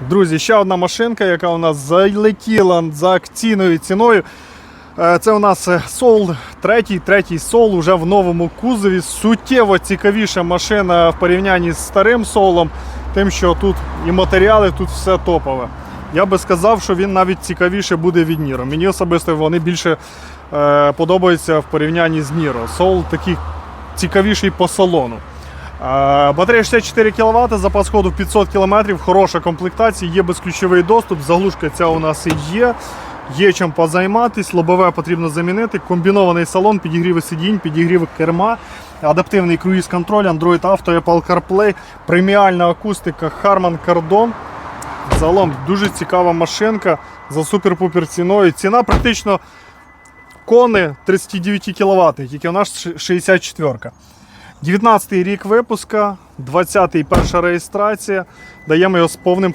Друзі, ще одна машинка, яка у нас залетіла за акційною ціною. Е, Це у нас е, Soul, третій, третій Soul уже в новому кузові. Суттєво цікавіша машина в порівнянні з старим Soul, тим, що тут і матеріали, тут все топове. Я би сказав, що він навіть цікавіше буде від Ніро. Мені особисто вони більше е, подобаються в порівнянні з Ніро. Soul такий цікавіший по салону. Батарея 64 кВт, запас ходу 500 км, хороша комплектація, є безключовий доступ, заглушка ця у нас і є. Є чим позайматись, лобове потрібно замінити, комбінований салон, підігріви сидінь, підігріви керма, адаптивний круїз-контроль, Android Auto, Apple CarPlay, преміальна акустика Harman Kardon. Загалом дуже цікава машинка за супер-пупер ціною. Ціна практично кони 39 кВт, тільки у нас 64. 19 рік випуска, 20-й перша реєстрація. Даємо його з повним